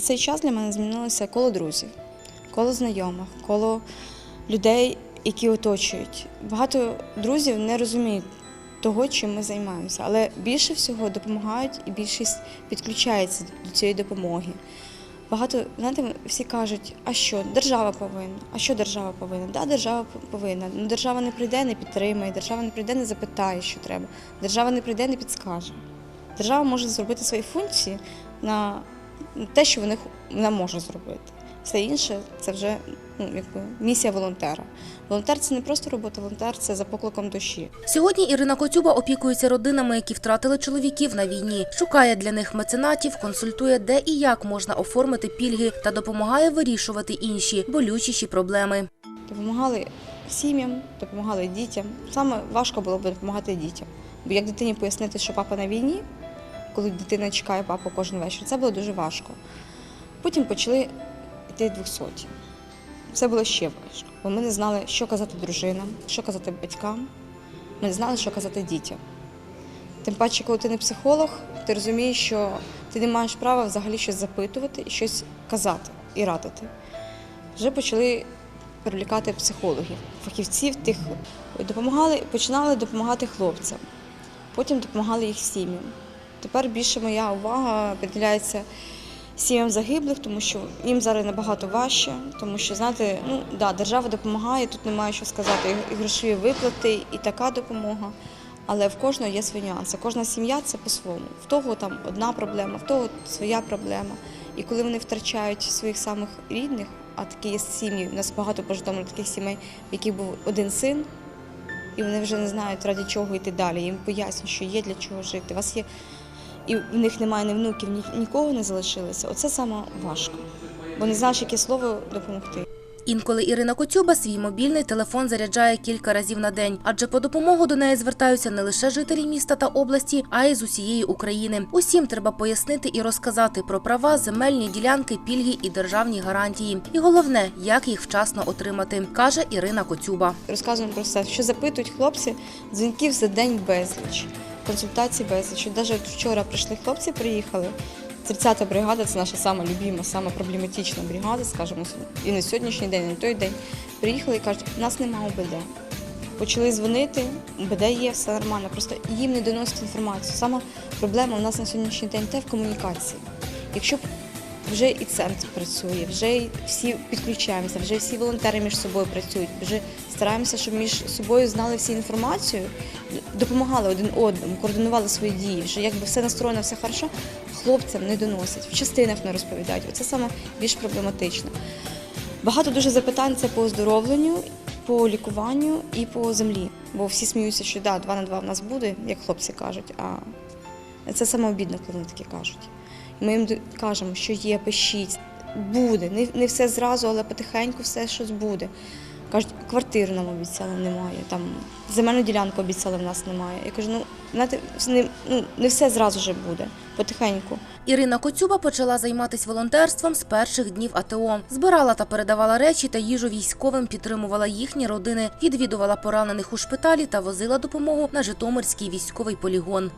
цей час для мене змінилося коло друзів, коло знайомих, коло людей, які оточують. Багато друзів не розуміють того, чим ми займаємося, але більше всього допомагають і більшість підключається до цієї допомоги. Багато, знаєте, всі кажуть, а що, держава повинна, а що держава повинна? Да, держава повинна. Ну, держава не прийде, не підтримає, держава не прийде, не запитає, що треба. Держава не прийде, не підскаже. Держава може зробити свої функції на те, що вони, вона може зробити. Все інше це вже ну, якби, місія волонтера. Волонтер це не просто робота, волонтер це за покликом душі. Сьогодні Ірина Коцюба опікується родинами, які втратили чоловіків на війні. Шукає для них меценатів, консультує, де і як можна оформити пільги та допомагає вирішувати інші болючіші проблеми. Допомагали сім'ям, допомагали дітям. Саме важко було б допомагати дітям. Бо як дитині пояснити, що папа на війні, коли дитина чекає папу кожен вечір, це було дуже важко. Потім почали йти двохсоті. Це було ще важко, бо ми не знали, що казати дружинам, що казати батькам, ми не знали, що казати дітям. Тим паче, коли ти не психолог, ти розумієш, що ти не маєш права взагалі щось запитувати і щось казати і радити. Вже почали привлікати психологів, фахівців тих допомагали, починали допомагати хлопцям, потім допомагали їх сім'ям. Тепер більше моя увага приділяється сім'ям загиблих, тому що їм зараз набагато важче, тому що знаєте, ну да, держава допомагає, тут немає що сказати, і грошові виплати, і така допомога. Але в кожного є свої нюанси. Кожна сім'я це по-своєму. В того там одна проблема, в того своя проблема. І коли вони втрачають своїх самих рідних, а такі є сім'ї, у нас багато по Житомиру таких сімей, в яких був один син, і вони вже не знають, ради чого йти далі. Їм пояснюють, що є для чого жити. У вас є і в них немає ні внуків, ні, нікого не залишилося. Оце саме важко. Бо не знаєш, яке слово допомогти. Інколи Ірина Коцюба свій мобільний телефон заряджає кілька разів на день, адже по допомогу до неї звертаються не лише жителі міста та області, а й з усієї України. Усім треба пояснити і розказати про права, земельні ділянки, пільги і державні гарантії. І головне, як їх вчасно отримати, каже Ірина Коцюба. Розказуємо про все, що запитують хлопці, дзвінків за день безліч, консультацій безліч. Навіть вчора прийшли хлопці, приїхали. 30-та бригада це наша сама любима, сама проблематична бригада, скажімо, і на сьогоднішній день, і на той день. Приїхали і кажуть, нас немає ОБД. Почали дзвонити, ОБД є, все нормально. Просто їм не доносять інформацію. Сама проблема у нас на сьогоднішній день те в комунікації. Якщо вже і центр працює, вже всі підключаємося, вже всі волонтери між собою працюють, вже стараємося, щоб між собою знали всі інформацію, допомагали один одному, координували свої дії. Вже якби все настроєно, все хорошо, хлопцям не доносять, в частинах не розповідають. Оце саме більш проблематично. Багато дуже запитань це по оздоровленню, по лікуванню і по землі. Бо всі сміються, що да, два на два в нас буде, як хлопці кажуть. А це саме обідно, коли вони таке кажуть. Ми їм кажемо, що є, пишіть, буде. Не, не все зразу, але потихеньку все щось буде. Кажуть, квартиру нам обіцяли немає, там земельну ділянку обіцяли в нас немає. Я кажу, ну знаєте, не, ну, не все зразу вже буде, потихеньку. Ірина Коцюба почала займатися волонтерством з перших днів АТО. Збирала та передавала речі та їжу військовим, підтримувала їхні родини, відвідувала поранених у шпиталі та возила допомогу на Житомирський військовий полігон.